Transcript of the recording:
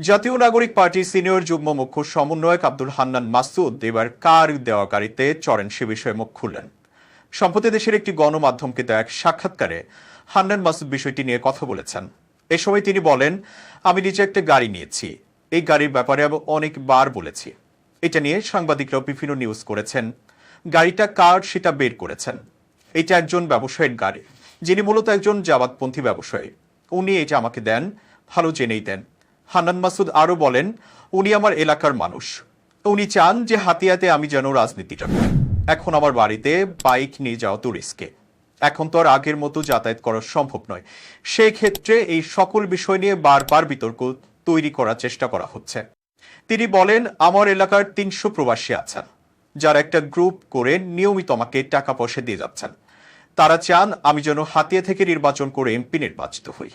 জাতীয় নাগরিক পার্টির সিনিয়র যুগ্ম মুখ্য সমন্বয়ক আব্দুল হান্নান মাসুদ এবার কার দেওয়া গাড়িতে সে বিষয়ে মুখ খুললেন। সম্প্রতি দেশের একটি গণমাধ্যমকে দেওয়া এক সাক্ষাৎকারে হান্নান মাসুদ বিষয়টি নিয়ে কথা বলেছেন। এ সময় তিনি বলেন, আমি নিজে একটা গাড়ি নিয়েছি। এই গাড়ির ব্যাপারে আমি অনেকবার বলেছি। এটা নিয়ে সাংবাদিকরাও বিভিন্ন নিউজ করেছেন। গাড়িটা কার সেটা বের করেছেন। এটা একজন ব্যবসায়ীর গাড়ি, যিনি মূলত একজন জামাতপন্থী ব্যবসায়ী। উনি এটা আমাকে দেন, ভালো জেনেই দেন। হান্নান মাসুদ আরও বলেন, উনি আমার এলাকার মানুষ। উনি চান যে হাতিয়াতে আমি যেন রাজনীতিটা এখন আমার বাড়িতে বাইক নিয়ে যাওয়া তো রিস্কে। এখন তো আর আগের মতো যাতায়াত করা সম্ভব নয়। সেই ক্ষেত্রে এই সকল বিষয় নিয়ে বারবার বিতর্ক তৈরি করার চেষ্টা করা হচ্ছে। তিনি বলেন, আমার এলাকার তিনশো প্রবাসী আছেন। যারা একটা গ্রুপ করে নিয়মিত আমাকে টাকা পয়সা দিয়ে যাচ্ছেন। তারা চান আমি যেন হাতিয়া থেকে নির্বাচন করে এমপি নির্বাচিত হই।